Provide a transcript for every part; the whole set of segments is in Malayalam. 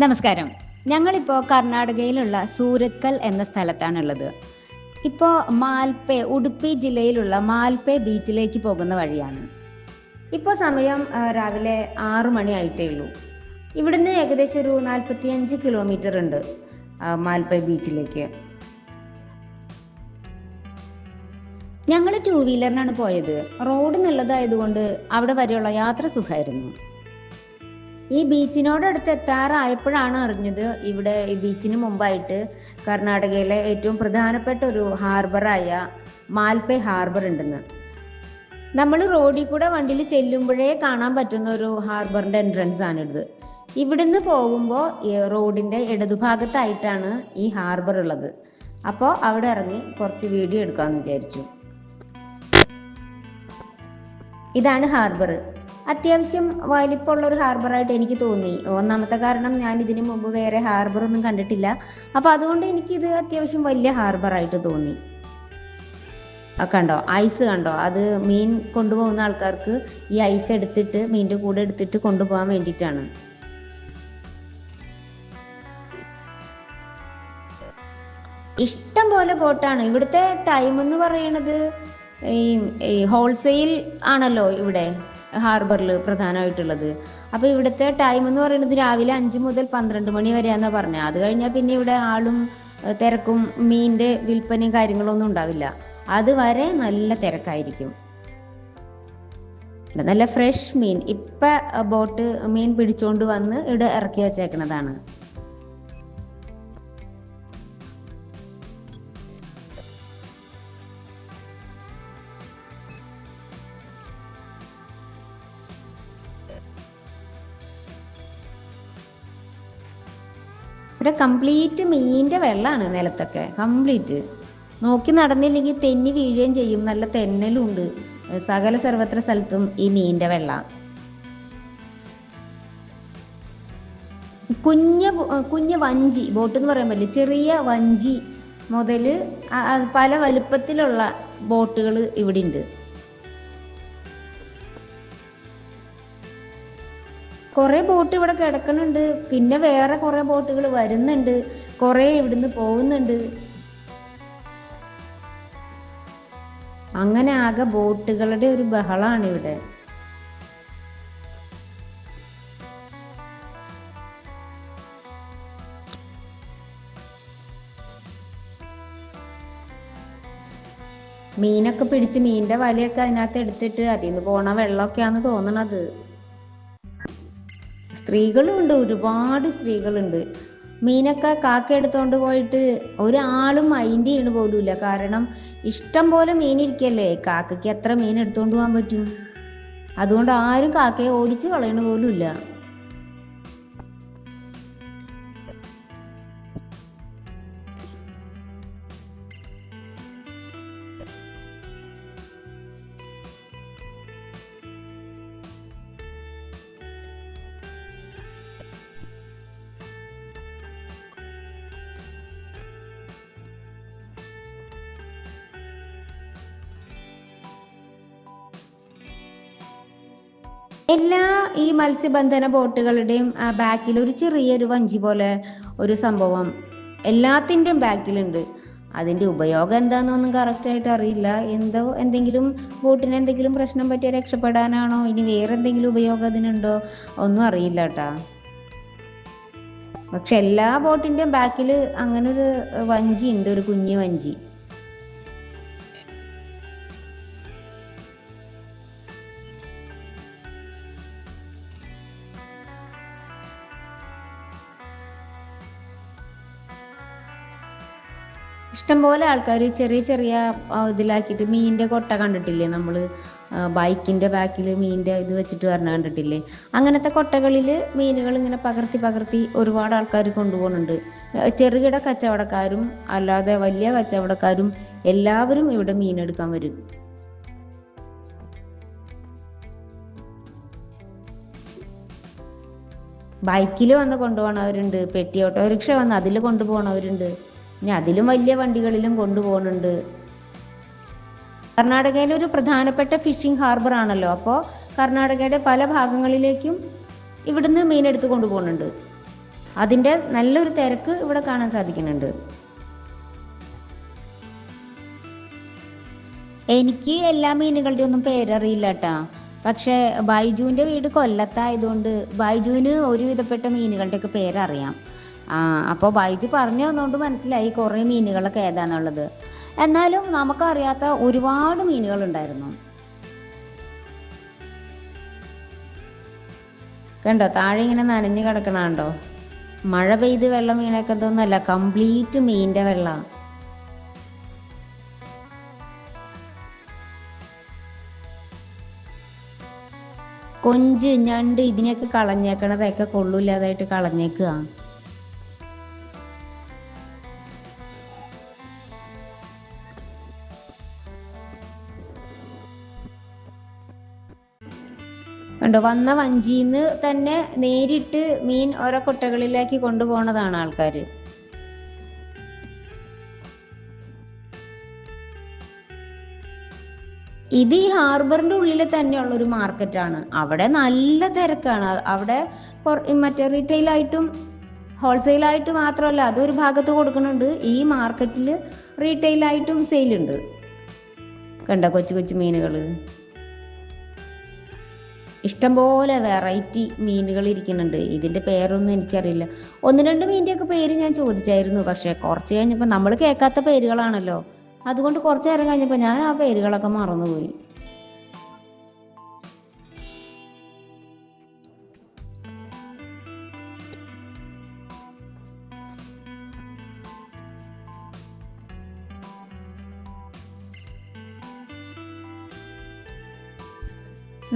നമസ്കാരം. ഞങ്ങളിപ്പോൾ കർണാടകയിലുള്ള സൂരത്കൽ എന്ന സ്ഥലത്താണുള്ളത്. ഇപ്പോൾ മാൽപേ ഉടുപ്പി ജില്ലയിലുള്ള മാൽപേ ബീച്ചിലേക്ക് പോകുന്ന വഴിയാണ്. ഇപ്പോൾ സമയം രാവിലെ ആറു മണി ആയിട്ടേ ഉള്ളൂ. ഇവിടുന്ന് ഏകദേശം ഒരു നാൽപ്പത്തിയഞ്ച് കിലോമീറ്റർ ഉണ്ട് മാൽപേ ബീച്ചിലേക്ക്. ഞങ്ങൾ ടൂ വീലറിനാണ് പോയത്. റോഡ് നല്ലതായതുകൊണ്ട് അവിടെ വരെയുള്ള യാത്ര സുഖമായിരുന്നു. ഈ ബീച്ചിനോടടുത്ത് എത്താറായപ്പോഴാണ് അറിഞ്ഞത് ഇവിടെ ഈ ബീച്ചിന് മുമ്പായിട്ട് കർണാടകയിലെ ഏറ്റവും പ്രധാനപ്പെട്ട ഒരു ഹാർബറായ മാൽപെ ഹാർബർ ഉണ്ടെന്ന്. നമ്മൾ റോഡിൽ കൂടെ വണ്ടിയിൽ ചെല്ലുമ്പോഴേ കാണാൻ പറ്റുന്ന ഒരു ഹാർബറിന്റെ എൻട്രൻസ് ആണിത് ഇവിടുന്ന് പോകുമ്പോൾ റോഡിന്റെ ഇടതുഭാഗത്തായിട്ടാണ് ഈ ഹാർബർ ഉള്ളത്. അപ്പോൾ അവിടെ ഇറങ്ങി കുറച്ച് വീഡിയോ എടുക്കാമെന്ന് വിചാരിച്ചു. ഇതാണ് ഹാർബർ. അത്യാവശ്യം വലിപ്പമുള്ള ഒരു ഹാർബർ ആയിട്ട് എനിക്ക് തോന്നി. ഒന്നാമത്തെ കാരണം ഞാൻ ഇതിനു മുമ്പ് വേറെ ഹാർബർ ഒന്നും കണ്ടിട്ടില്ല. അപ്പൊ അതുകൊണ്ട് എനിക്ക് ഇത് അത്യാവശ്യം വലിയ ഹാർബർ ആയിട്ട് തോന്നി കണ്ടോ ഐസ് കണ്ടോ? അത് മീൻ കൊണ്ടുപോകുന്ന ആൾക്കാർക്ക് ഈ ഐസ് എടുത്തിട്ട് മീനിന്റെ കൂടെ എടുത്തിട്ട് കൊണ്ടുപോകാൻ വേണ്ടിയിട്ടാണ്. ഇഷ്ടം പോലെ ബോട്ടാണ്. ഇവിടുത്തെ ടൈം എന്ന് പറയുന്നത് ഈ ഹോൾസെയിൽ ആണല്ലോ ഇവിടെ. ഹാർബറിൽ പ്രധാനമായിട്ടുള്ളത്. അപ്പോൾ ഇവിടുത്തെ ടൈം എന്ന് പറയുന്നത് രാവിലെ അഞ്ച് മുതൽ പന്ത്രണ്ട് മണി വരെയാണെന്നാണ് പറഞ്ഞത് അത് കഴിഞ്ഞാൽ പിന്നെ ഇവിടെ ആളും തിരക്കും മീനിന്റെ വിൽപ്പനയും കാര്യങ്ങളൊന്നും ഉണ്ടാവില്ല. അതുവരെ നല്ല തിരക്കായിരിക്കും. നല്ല ഫ്രഷ് മീൻ. ഇപ്പം ബോട്ട് മീൻ പിടിച്ചുകൊണ്ട് വന്ന് ഇവിടെ ഇറക്കി വെച്ചേക്കണതാണ്. ഇവിടെ കംപ്ലീറ്റ് മീന്റെ വെള്ളമാണ് നിലത്തൊക്കെ. കംപ്ലീറ്റ്. നോക്കി നടന്നില്ലെങ്കിൽ തെന്നി വീഴുകയും ചെയ്യും. നല്ല തെന്നലും ഉണ്ട് സകല സർവത്ര സ്ഥലത്തും ഈ മീന്റെ വെള്ളം. കുഞ്ഞ കുഞ്ഞ വഞ്ചി ബോട്ട് എന്ന് പറയാൻ പറ്റില്ല. ചെറിയ വഞ്ചി മുതൽ പല വലുപ്പത്തിലുള്ള ബോട്ടുകൾ ഇവിടെ ഉണ്ട് കുറേ ബോട്ട് ഇവിടെ കിടക്കുന്നുണ്ട് പിന്നെ വേറെ കുറേ ബോട്ടുകൾ വരുന്നുണ്ട്. കുറേ ഇവിടുന്ന് പോകുന്നുണ്ട്. അങ്ങനെ ആകെ ബോട്ടുകളുടെ ഒരു ബഹളാണ് ഇവിടെ. മീനൊക്കെ പിടിച്ച് മീനിന്റെ വലയൊക്കെ അതിനകത്ത് എടുത്തിട്ട് അതിൽ നിന്ന് പോണ വെള്ളമൊക്കെയാണെന്ന് തോന്നണത്. സ്ത്രീകളുണ്ട് ഒരുപാട് സ്ത്രീകളുണ്ട്. മീനൊക്കെ കാക്ക എടുത്തോണ്ട് പോയിട്ട് ഒരാളും മൈൻഡ് ചെയ്യണ പോലുമില്ല. കാരണം ഇഷ്ടം പോലെ മീൻ ഇരിക്കല്ലേ കാക്കയ്ക്ക് എത്ര മീൻ എടുത്തോണ്ട് പോകാൻ പറ്റും? അതുകൊണ്ട് ആരും കാക്കയെ ഓടിച്ച് കളയണ പോലുമില്ല. എല്ലാ ഈ മത്സ്യബന്ധന ബോട്ടുകളുടെയും ബാക്കിൽ ഒരു ചെറിയൊരു വഞ്ചി പോലെ ഒരു സംഭവം എല്ലാത്തിന്റെയും ബാക്കിലുണ്ട്. അതിന്റെ ഉപയോഗം എന്താണെന്നൊന്നും കറക്റ്റായിട്ട് അറിയില്ല. എന്തോ എന്തെങ്കിലും ബോട്ടിന് എന്തെങ്കിലും പ്രശ്നം പറ്റിയ രക്ഷപ്പെടാനാണോ? ഇനി വേറെ എന്തെങ്കിലും ഉപയോഗം അതിനുണ്ടോ? ഒന്നും അറിയില്ല കേട്ടാ പക്ഷെ എല്ലാ ബോട്ടിന്റെയും ബാക്കിൽ അങ്ങനൊരു വഞ്ചി ഉണ്ട് ഒരു കുഞ്ഞു വഞ്ചി. ഇഷ്ടംപോലെ ആൾക്കാർ ചെറിയ ചെറിയ ഇതിലാക്കിയിട്ട് മീനിന്റെ കൊട്ട കണ്ടിട്ടില്ലേ നമ്മൾ ബൈക്കിന്റെ ബാക്കിൽ മീനിന്റെ ഇത് വെച്ചിട്ട് വരണ കണ്ടിട്ടില്ലേ? അങ്ങനത്തെ കൊട്ടകളിൽ മീനുകൾ ഇങ്ങനെ പകർത്തി പകർത്തി ഒരുപാട് ആൾക്കാർ കൊണ്ടുപോകുന്നുണ്ട്. ചെറുകിട കച്ചവടക്കാരും അല്ലാതെ വലിയ കച്ചവടക്കാരും എല്ലാവരും ഇവിടെ മീനെടുക്കാൻ വരും. ബൈക്കിൽ വന്ന് കൊണ്ടുപോകണവരുണ്ട് പെട്ടി ഓട്ടോറിക്ഷ വന്ന് അതിൽ കൊണ്ടുപോകണവരുണ്ട് ഇനി അതിലും വലിയ വണ്ടികളിലും കൊണ്ടുപോകുന്നുണ്ട് കർണാടകയിലെ ഒരു പ്രധാനപ്പെട്ട ഫിഷിംഗ് ഹാർബർ ആണല്ലോ. അപ്പോൾ കർണാടകയുടെ പല ഭാഗങ്ങളിലേക്കും ഇവിടുന്ന് മീനെടുത്ത് കൊണ്ടുപോകുന്നുണ്ട് അതിന്റെ നല്ലൊരു തിരക്ക് ഇവിടെ കാണാൻ സാധിക്കുന്നുണ്ട്. എനിക്ക് എല്ലാ മീനുകളുടെ ഒന്നും പേരറിയില്ല കേട്ടാ പക്ഷേ ബൈജുവിന്റെ വീട് കൊല്ലത്തായതുകൊണ്ട് ബൈജുവിന് ഒരുവിധപ്പെട്ട മീനുകളുടെയൊക്കെ പേരറിയാം. അപ്പോൾ വൈറ്റ് പറഞ്ഞു തന്നുകൊണ്ട് മനസ്സിലായി കുറേ മീനുകളൊക്കെ ഏതാന്നുള്ളത്. എന്നാലും നമുക്കറിയാത്ത ഒരുപാട് മീനുകളുണ്ടായിരുന്നു. കണ്ടോ താഴെ ഇങ്ങനെ നനഞ്ഞു കിടക്കണുണ്ടോ? മഴ പെയ്ത് വെള്ളം വീണേക്കതൊന്നുമല്ല കംപ്ലീറ്റ് മീനിന്റെ വെള്ളം. കൊഞ്ച് ഞണ്ട് ഇതിനെയൊക്കെ കളഞ്ഞേക്കണതൊക്കെ കൊള്ളൂല്ലാതായിട്ട് കളഞ്ഞേക്കുക കണ്ടോ? വന്ന വഞ്ചിന്ന് തന്നെ നേരിട്ട് മീൻ ഓരോ കൊട്ടകളിലേക്ക് കൊണ്ടുപോണതാണ് ആൾക്കാർ ഇത് ഈ ഹാർബറിന്റെ ഉള്ളിൽ തന്നെയുള്ള ഒരു മാർക്കറ്റാണ്. അവിടെ നല്ല തിരക്കാണ്. അവിടെ മറ്റേ റീറ്റെയിൽ ആയിട്ടും ഹോൾസെയിൽ ആയിട്ട് മാത്രമല്ല അതൊരു ഭാഗത്ത് കൊടുക്കുന്നുണ്ട്. ഈ മാർക്കറ്റിൽ റീറ്റെയിൽ ആയിട്ടും സെയിൽ ഉണ്ട് കണ്ടോ? കൊച്ചു കൊച്ചു മീനുകൾ ഇഷ്ടംപോലെ വെറൈറ്റി മീനുകൾ ഇരിക്കുന്നുണ്ട്. ഇതിന്റെ പേരൊന്നും എനിക്കറിയില്ല. ഒന്ന് രണ്ട് മീനിന്റെയൊക്കെ പേര് ഞാൻ ചോദിച്ചായിരുന്നു. പക്ഷേ കുറച്ച് കഴിഞ്ഞപ്പോൾ നമ്മൾ കേൾക്കാത്ത പേരുകളാണല്ലോ. അതുകൊണ്ട് കുറച്ച് നേരം കഴിഞ്ഞപ്പോൾ ഞാൻ ആ പേരുകളൊക്കെ മറന്നുപോയി.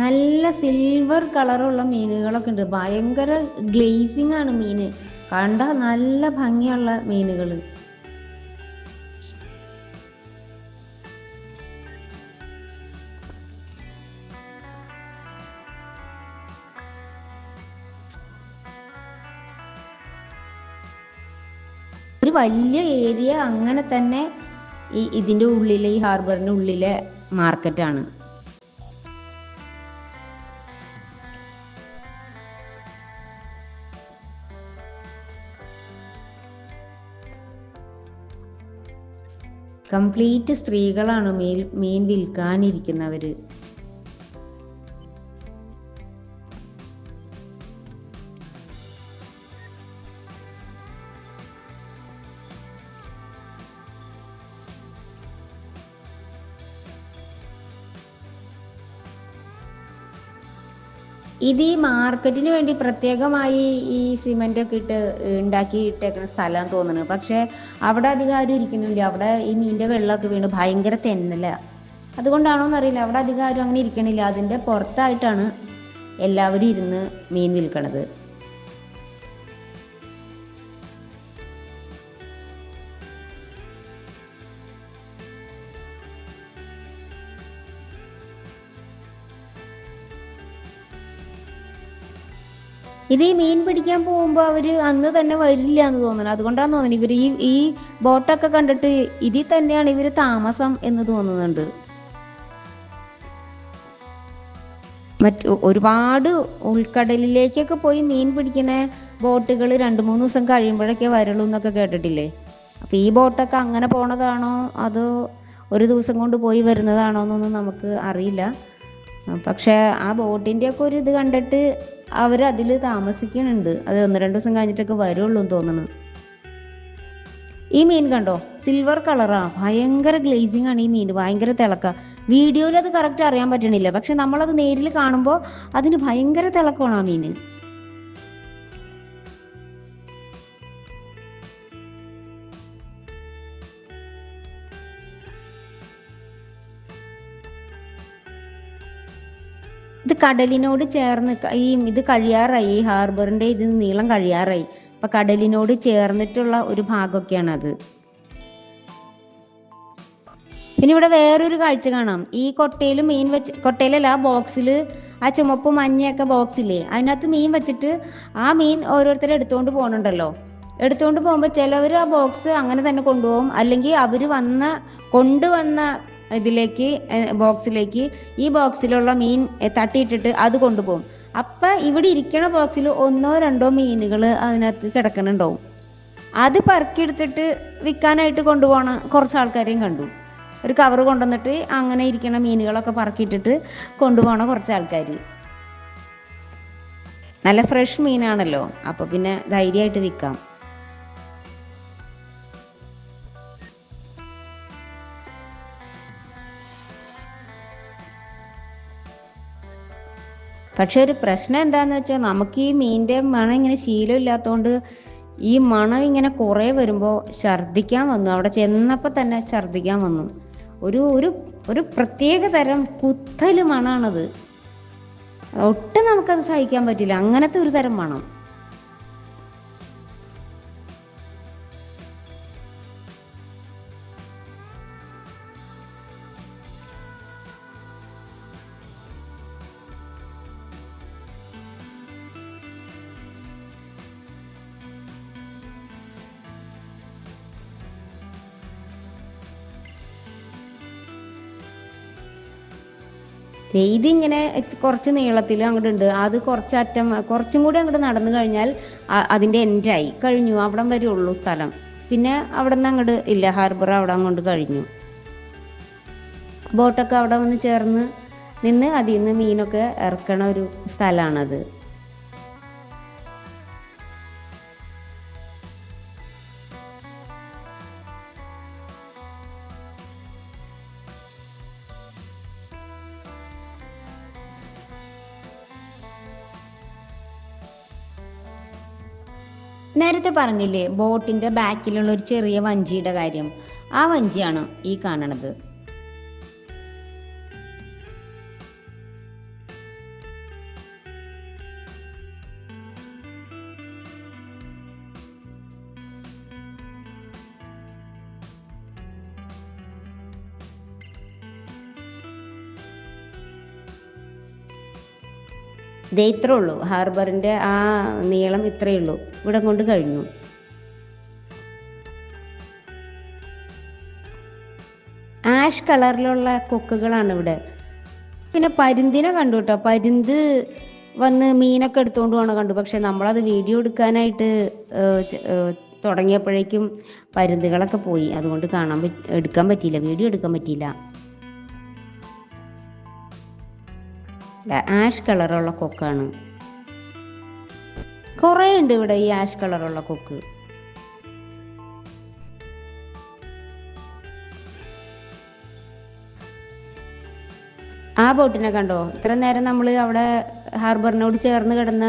നല്ല സിൽവർ കളറുള്ള മീനുകളൊക്കെ ഉണ്ട്. ഭയങ്കര ഗ്ലേസിംഗ് ആണ് മീന് കണ്ട നല്ല ഭംഗിയുള്ള മീനുകൾ. ഒരു വലിയ ഏരിയ അങ്ങനെ തന്നെ ഈ ഇതിന്റെ ഉള്ളിലെ ഈ ഹാർബറിന്റെ ഉള്ളിലെ മാർക്കറ്റാണ് കംപ്ലീറ്റ് സ്ത്രീകളാണ് മീൻ മീൻ വിൽക്കാനിരിക്കുന്നവർ ഇത് ഈ മാർക്കറ്റിന് വേണ്ടി പ്രത്യേകമായി ഈ സിമെന്റ് ഒക്കെ ഇട്ട് ഉണ്ടാക്കി ഇട്ടേക്കുന്ന സ്ഥലം തോന്നുന്നു. പക്ഷെ അവിടെ അധികം ആരും ഇരിക്കുന്നില്ല. അവിടെ ഈ മീന്റെ വെള്ളമൊക്കെ വീണ് ഭയങ്കര തെന്നല. അതുകൊണ്ടാണോ എന്നറിയില്ല അവിടെ അധികം ആരും അങ്ങനെ ഇരിക്കണില്ല. അതിന്റെ പുറത്തായിട്ടാണ് എല്ലാവരും ഇരുന്ന് മീൻ വിൽക്കണത്. ഇത് ഈ മീൻ പിടിക്കാൻ പോകുമ്പോൾ അവർ അന്ന് തന്നെ വരില്ല എന്ന് തോന്നുന്നു. അതുകൊണ്ടാണ് തോന്നുന്നത് ഇവർ ഈ ഈ ബോട്ടൊക്കെ കണ്ടിട്ട് ഇതിൽ തന്നെയാണ് ഇവർ താമസം എന്ന് തോന്നുന്നുണ്ട്. മറ്റു ഒരുപാട് ഉൾക്കടലിലേക്കൊക്കെ പോയി മീൻ പിടിക്കുന്ന ബോട്ടുകൾ രണ്ട് മൂന്ന് ദിവസം കഴിയുമ്പോഴൊക്കെ വരുള്ളൂ എന്നൊക്കെ കേട്ടിട്ടില്ലേ? അപ്പോൾ ഈ ബോട്ടൊക്കെ അങ്ങനെ പോണതാണോ? അതോ ഒരു ദിവസം കൊണ്ട് പോയി വരുന്നതാണോ എന്നൊന്നും നമുക്ക് അറിയില്ല. പക്ഷേ ആ ബോട്ടിന്റെ ഒക്കെ ഒരു ഇത് കണ്ടിട്ട് അവർ അതിൽ താമസിക്കുന്നുണ്ട്. അത് ഒന്ന് രണ്ട് ദിവസം കഴിഞ്ഞിട്ടൊക്കെ വരുള്ളൂ എന്ന് തോന്നുന്നു. ഈ മീൻ കണ്ടോ? സിൽവർ കളറാ ഭയങ്കര ഗ്ലേസിംഗ് ആണ് ഈ മീൻ. ഭയങ്കര തിളക്ക. വീഡിയോയിൽ അത് കറക്റ്റ് അറിയാൻ പറ്റണില്ല. പക്ഷെ നമ്മളത് നേരിൽ കാണുമ്പോൾ അതിന് ഭയങ്കര തിളക്കമാണ് ആ മീൻ. ഇത് കടലിനോട് ചേർന്ന് ഈ ഇത് കഴിയാറായി. ഈ ഹാർബറിന്റെ ഇത് നീളം കഴിയാറായി. അപ്പൊ കടലിനോട് ചേർന്നിട്ടുള്ള ഒരു ഭാഗമൊക്കെയാണ് അത് പിന്നെ ഇവിടെ വേറൊരു കാഴ്ച കാണാം. ഈ കൊട്ടയിൽ മീൻ വെച്ച് കൊട്ടയിലല്ല ആ ബോക്സിൽ ആ ചുമപ്പ് മഞ്ഞയൊക്കെ ബോക്സില്ലേ അതിനകത്ത് മീൻ വെച്ചിട്ട് ആ മീൻ ഓരോരുത്തർ എടുത്തുകൊണ്ട് പോകുന്നുണ്ടല്ലോ എടുത്തുകൊണ്ട് പോകുമ്പോൾ ചിലവർ ആ ബോക്സ് അങ്ങനെ തന്നെ കൊണ്ടുപോകും. അല്ലെങ്കിൽ അവർ വന്ന കൊണ്ടുവന്ന ഇതിലേക്ക് ബോക്സിലേക്ക് ഈ ബോക്സിലുള്ള മീൻ തട്ടിയിട്ടിട്ട് അത് കൊണ്ടുപോകും. അപ്പം ഇവിടെ ഇരിക്കണ ബോക്സിൽ ഒന്നോ രണ്ടോ മീനുകൾ അതിനകത്ത് കിടക്കണുണ്ടാവും. അത് പറക്കിയെടുത്തിട്ട് വിൽക്കാനായിട്ട് കൊണ്ടുപോകണ കുറച്ച് ആൾക്കാരെയും കണ്ടു. ഒരു കവർ കൊണ്ടുവന്നിട്ട് അങ്ങനെ ഇരിക്കണ മീനുകളൊക്കെ പറക്കിയിട്ടിട്ട് കൊണ്ടുപോകണ കുറച്ച് ആൾക്കാർ നല്ല ഫ്രഷ് മീനാണല്ലോ. അപ്പോൾ പിന്നെ ധൈര്യമായിട്ട് വിൽക്കാം. പക്ഷെ ഒരു പ്രശ്നം എന്താന്ന് വെച്ചാൽ നമുക്ക് ഈ മീനിന്റെ മണം ഇങ്ങനെ ശീലമില്ലാത്തതുകൊണ്ട് ഈ മണം ഇങ്ങനെ കുറേ വരുമ്പോൾ ഛർദ്ദിക്കാൻ വന്നു. അവിടെ ചെന്നപ്പോൾ തന്നെ ഛർദ്ദിക്കാൻ വന്നു. ഒരു ഒരു ഒരു പ്രത്യേക തരം കുത്തൽ മണാണത്. ഒട്ടും നമുക്കത് സഹിക്കാൻ പറ്റില്ല. അങ്ങനത്തെ ഒരു തരം മണം. ഇതിങ്ങനെ കുറച്ച് നീളത്തിൽ അങ്ങോട്ട് ഉണ്ട് അത് കുറച്ച് അറ്റം കുറച്ചും കൂടി അങ്ങോട്ട് നടന്നു കഴിഞ്ഞാൽ അതിന്റെ എൻഡായി കഴിഞ്ഞു. അവിടം വരെ ഉള്ളൂ സ്ഥലം. പിന്നെ അവിടെ നിന്ന് അങ്ങോട്ട് ഇല്ല. ഹാർബർ അവിടെ അങ്ങോട്ട് കഴിഞ്ഞു. ബോട്ടൊക്കെ അവിടെ വന്ന് ചേർന്ന് നിന്ന് അതിൽ നിന്ന് മീനൊക്കെ ഇറക്കണ ഒരു സ്ഥലമാണത്. നേരത്തെ പറഞ്ഞില്ലേ ബോട്ടിന്റെ ബാക്കിലുള്ള ഒരു ചെറിയ വഞ്ചിയുടെ കാര്യം. ആ വഞ്ചിയാണ് ഈ കാണണത്. ദേ ഇത്രേ ഉള്ളൂ ഹാർബറിന്റെ ആ നീളം ഇത്രയേ ഉള്ളൂ. ഇവിടെ കൊണ്ട് കഴിഞ്ഞു. ആഷ് കളറിലുള്ള കൊക്കുകളാണ് ഇവിടെ. പിന്നെ പരുന്തിനെ കണ്ടു കേട്ടോ. പരുന്ത് വന്ന് മീനൊക്കെ എടുത്തുകൊണ്ട് പോകണ കണ്ടു. പക്ഷെ നമ്മളത് വീഡിയോ എടുക്കാനായിട്ട് തുടങ്ങിയപ്പോഴേക്കും പരുന്തുകളൊക്കെ പോയി. അതുകൊണ്ട് കാണാൻ എടുക്കാൻ പറ്റിയില്ല. വീഡിയോ എടുക്കാൻ പറ്റിയില്ല. ആഷ് കളറുള്ള കൊക്കാണ് കുറേ ഉണ്ട് ഇവിടെ ഈ ആഷ് കളറുള്ള കൊക്ക് ആ ബോട്ടിനെ കണ്ടോ? ഇത്ര നേരം നമ്മൾ അവിടെ ഹാർബറിനോട് ചേർന്ന് കിടന്ന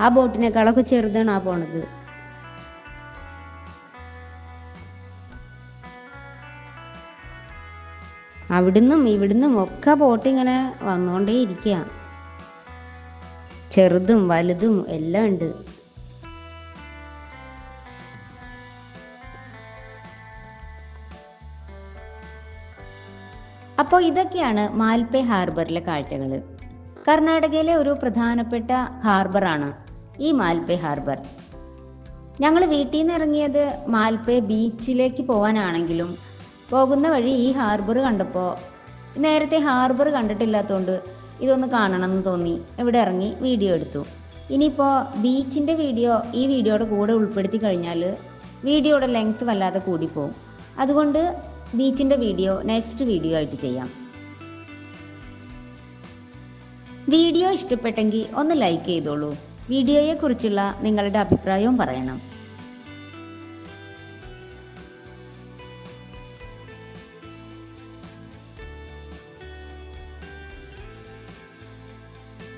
ആ ബോട്ടിനേക്കാളൊക്കെ ചെറുതാണ് ആ പോണത്. അവിടുന്നും ഇവിടുന്നും ഒക്കെ ബോട്ട് ഇങ്ങനെ വന്നുകൊണ്ടേ ഇരിക്കുക ചെറുതും വലുതും എല്ലാം ഉണ്ട്. അപ്പോൾ ഇതൊക്കെയാണ് മാൽപേ ഹാർബറിലെ കാഴ്ചകൾ. കർണാടകയിലെ ഒരു പ്രധാനപ്പെട്ട ഹാർബറാണ് ഈ മാൽപേ ഹാർബർ. ഞങ്ങൾ വീട്ടിൽ നിന്ന് ഇറങ്ങിയത് മാൽപേ ബീച്ചിലേക്ക് പോകാനാണെങ്കിലും പോകുന്ന വഴി ഈ ഹാർബർ കണ്ടപ്പോൾ നേരത്തെ ഹാർബർ കണ്ടിട്ടില്ലാത്തതുകൊണ്ട് ഇതൊന്ന് കാണണമെന്ന് തോന്നി. ഇവിടെ ഇറങ്ങി വീഡിയോ എടുത്തു. ഇനിയിപ്പോൾ ബീച്ചിന്റെ വീഡിയോ ഈ വീഡിയോയുടെ കൂടെ ഉൾപ്പെടുത്തി കഴിഞ്ഞാൽ വീഡിയോയുടെ ലെങ്ത് വല്ലാതെ കൂടിപ്പോവും. അതുകൊണ്ട് ബീച്ചിന്റെ വീഡിയോ നെക്സ്റ്റ് വീഡിയോ ആയിട്ട് ചെയ്യാം. വീഡിയോ ഇഷ്ടപ്പെട്ടെങ്കിൽ ഒന്ന് ലൈക്ക് ചെയ്തോളൂ. വീഡിയോയെക്കുറിച്ചുള്ള നിങ്ങളുടെ അഭിപ്രായവും പറയണം.